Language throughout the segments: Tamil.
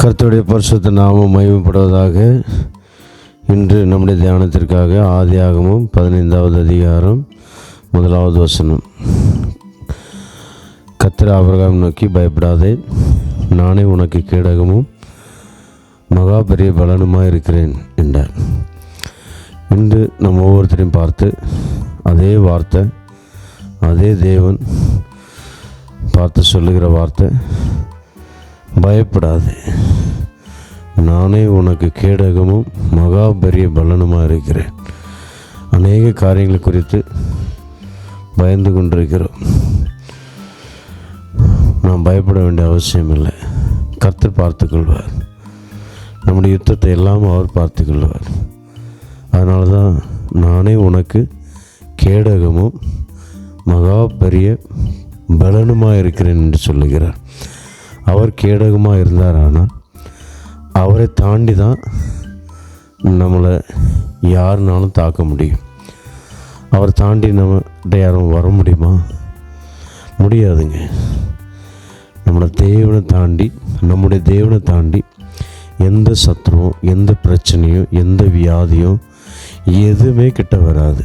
கர்த்தருடைய பரிசுத்த நாமம் மயமப்படுவதாக இன்று நம்முடைய தியானத்திற்காக ஆதியாகமும் பதினைந்தாவது அதிகாரம் முதலாவது வசனம். கத்திர ஆபிரகாம் நோக்கி பயப்படாதே நானே உனக்கு கேடகமும் மகா பெரிய பலனுமாக இருக்கிறேன் என்றார். இன்று நம்ம ஒவ்வொருத்தரையும் பார்த்து அதே வார்த்தை அதே தேவன் பார்த்து சொல்லுகிற வார்த்தை பயப்படாதே. நானே உனக்கு கேடகமும் மகா பெரிய பலனுமாக இருக்கிறேன். அநேக காரியங்கள் குறித்து பயந்து கொண்டிருக்கிறோம். நாம் பயப்பட வேண்டிய அவசியம் இல்லை கர்த்தர் பார்த்துக்கொள்வார் நம்முடைய யுத்தத்தை எல்லாம் அவர் பார்த்துக்கொள்வார் அதனால தான் நானே உனக்கு கேடகமும் மகா பெரிய பலனுமாக இருக்கிறேன் என்று சொல்லுகிறார். அவர் கேடகமாக இருந்தார் ஆனால் அவரை தாண்டி தான் நம்மளை யாருனாலும் தாக்க முடியும். அவர் தாண்டி நம்மகிட்ட யாரும் வர முடியுமா? முடியாதுங்க. நம்மளை தேவனை தாண்டி நம்முடைய தேவனை தாண்டி எந்த சத்துருவும் எந்த பிரச்சனையும் எந்த வியாதியும் எதுவுமே கிட்ட வராது.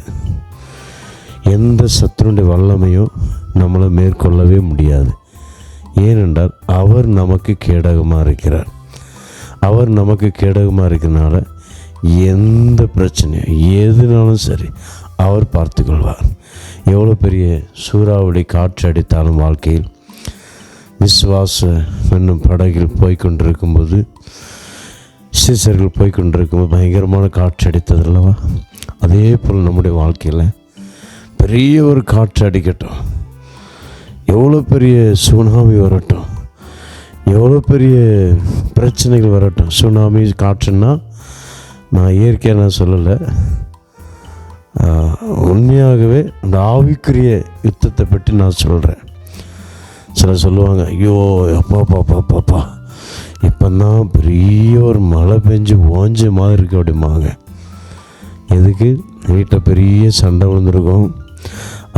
எந்த சத்துருடைய வல்லமையும் நம்மளை மேற்கொள்ளவே முடியாது. ஏனென்றால் அவர் நமக்கு கேடகமாக இருக்கிறார். அவர் நமக்கு கேடகமாக இருக்கிறனால எந்த பிரச்சனையும் எதுனாலும் சரி அவர் பார்த்துக்கொள்வார். எவ்வளோ பெரிய சூறாவளி காற்று அடித்தாலும் வாழ்க்கையில் விஸ்வாச என்னும் படகில் போய்கொண்டிருக்கும்போது சீசர்கள் போய்கொண்டிருக்கும்போது பயங்கரமான காற்று அடித்தது அல்லவா? அதே போல் நம்முடைய வாழ்க்கையில் பெரிய ஒரு காற்று அடிக்கட்டும். எவ்வளோ பெரிய சுனாமி வரட்டும். எவ்வளோ பெரிய பிரச்சனைகள் வரட்டும். சுனாமி காற்றுன்னா நான் இயற்கையாக நான் சொல்லலை. உண்மையாகவே அந்த ஆவிக்குரிய யுத்தத்தை பற்றி நான் சொல்கிறேன் சிலர் சொல்லுவாங்க ஐயோ அப்பா பாப்பா பாப்பா இப்போ தான் பெரிய ஒரு மழை பெஞ்சு ஓஞ்ச மாதிரி இருக்கு அப்படிம்பாங்க. எதுக்கு? வீட்டில் பெரிய சண்டை விழுந்திருக்கும்.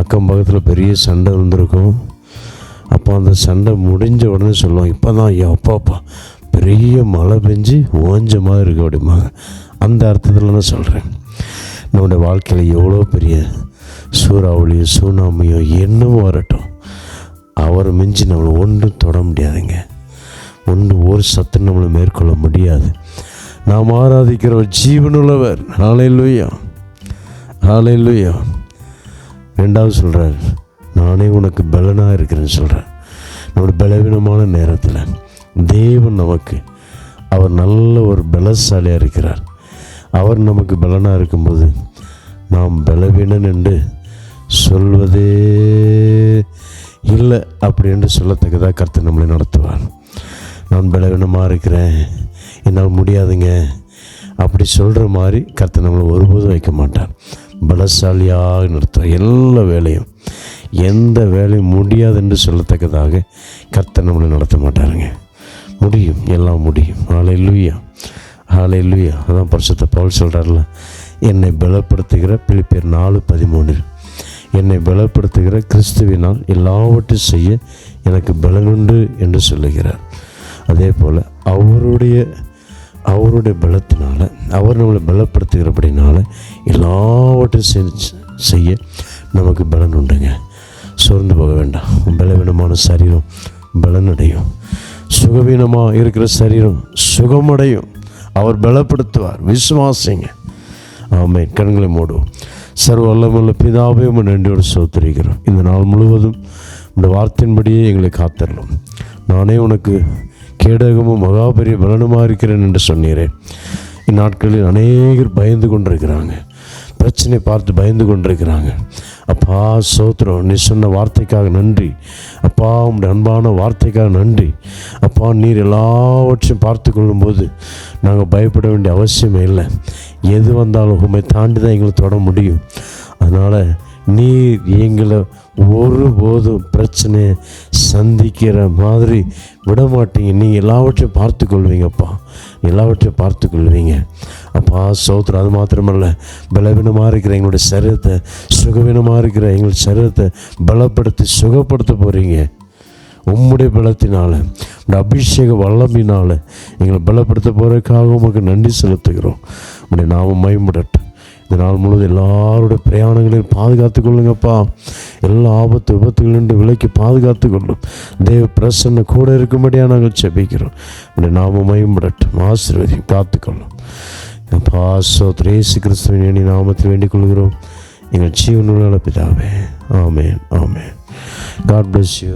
அக்கம் பக்கத்தில் பெரிய சண்டை விழுந்திருக்கும். அப்போ அந்த சண்டை முடிஞ்ச உடனே சொல்லுவோம் இப்போ தான் ஐயா அப்பா அப்பா பெரிய மழை பெஞ்சு ஓஞ்ச மாதிரி இருக்கு அப்படிம்பாங்க. அந்த அர்த்தத்தில் நான் சொல்கிறேன் நம்முடைய வாழ்க்கையில் எவ்வளோ பெரிய சூறாவளியோ சூனாமியோ என்னமோ வரட்டும் அவரை மிஞ்சி நம்மளை ஒன்றும் தொட முடியாதுங்க. ஒன்று ஒரு சத்து நம்மளை மேற்கொள்ள முடியாது. நாம் ஆராதிக்கிற ஒரு ஜீவனுள்ளவர். ஹalleluya. ஹalleluya. ரெண்டாவது சொல்கிறார் நானே உனக்கு பலனாக இருக்கிறேன்னு சொல்கிறேன் ஒரு பலவீனமான நேரத்தில் தேவன் நமக்கு அவர் நல்ல ஒரு பலசாலியாக இருக்கிறார். அவர் நமக்கு பலனாக இருக்கும்போது நாம் பலவீனன் என்று சொல்வதே இல்லை அப்படி என்று சொல்லத்தக்கதாக கருத்து நம்மளை நடத்துவார். நான் பலவீனமாக இருக்கிறேன். என்னால் முடியாதுங்க. அப்படி சொல்கிற மாதிரி கர்த்தர் நம்மளை ஒருபோதும் வைக்க மாட்டார். பலசாலியாக நடத்துவார் எல்லா வேலையும் எந்த வேலையும் முடியாது என்று சொல்லத்தக்கதாக கர்த்தர் நம்மளை நடத்த மாட்டாருங்க. முடியும் எல்லாம் முடியும். ஆலை லூயா ஆலை லூயா அதான் பரிசுத்த பவுல் சொல்கிறார்ல என்னை பலப்படுத்துகிற பிலிப்பியர் நாலு பதிமூணில் என்னை பலப்படுத்துகிற கிறிஸ்துவினால் எல்லாவற்றையும் செய்ய எனக்கு பலனுண்டு என்று சொல்லுகிறார். அதே போல் அவருடைய அவருடைய பலத்தினால் அவர் நம்மளை பலப்படுத்துகிறபடினால எல்லாவற்றையும் செஞ்சு- செய்ய நமக்கு பலன் உண்டுங்க. சோர்ந்து போக வேண்டாம். பலவீனமான சரீரம் பலனடையும். சுகவீனமாக இருக்கிற சரீரம் சுகமடையும். அவர் பலப்படுத்துவார். விசுவாசிங்க. ஆமை கண்களை மூடுவோம் சர்வ வல்லமுள்ள பிதாவே உம்மை நன்றியோடு சோத்திரிக்கிறோம். இந்த நாள் முழுவதும் இந்த வார்த்தையின்படியே எங்களை காத்தரலாம் நானே உனக்கு கேடகமும் மகாபெரிய பலனுமாக இருக்கிறேன் என்று சொன்னீரேன் இந்நாட்களில் அநேகர் பயந்து கொண்டிருக்கிறாங்க. பிரச்சனை பார்த்து பயந்து கொண்டிருக்கிறாங்க. அப்பா சோத்திரம் நீ சொன்ன வார்த்தைக்காக நன்றி. அப்பா உங்களுடைய அன்பான வார்த்தைக்காக நன்றி. அப்பா நீர் எல்லாவற்றையும் பார்த்து கொள்ளும்போது நாங்கள் பயப்பட வேண்டிய அவசியமே இல்லை. எது வந்தாலும் உண்மை தாண்டி தான் எங்களை தொட முடியும். அதனால் நீர் எங்களை ஒருபோதும் பிரச்சனையை சந்திக்கிற மாதிரி விட மாட்டீங்க நீங்கள் எல்லாவற்றையும் பார்த்து கொள்வீங்கப்பா எல்லாவற்றையும் பார்த்து கொள்வீங்க அப்பா சோத்திரம் அது மாத்திரமல்ல. பலவீனமாக இருக்கிற எங்களுடைய சரீரத்தை சுகவீனமாக இருக்கிற எங்களுடைய சரீரத்தை பலப்படுத்தி சுகப்படுத்த போகிறீங்க உம்முடைய பலத்தினால் இந்த அபிஷேக வல்லமினால் எங்களை பலப்படுத்த போகிறதுக்காக உமக்கு நன்றி செலுத்துகிறோம். உடைய நாமம் மயமுடட்டும் இந்த நாள் முழுவதும் எல்லாருடைய பிரயாணங்களையும் பாதுகாத்து கொள்ளுங்கப்பா. எல்லா ஆபத்து விபத்துகளின்றி விலைக்கு பாதுகாத்து கொள்ளும். தேவ பிரசன்ன கூட இருக்கும்படியாக நாங்கள் செபிக்கிறோம் உடைய நாமம் மயமுடட்டும் ஆசீர்வதியும் காத்துக்கொள்ளும் பாசோத்ரே இயேசு கிறிஸ்துவின் எண்ணி நாமத்தில் வேண்டிக் கொள்கிறோம். எங்கள் ஜீவனுள்ள பிதாவே. ஆமேன் ஆமேன். God bless you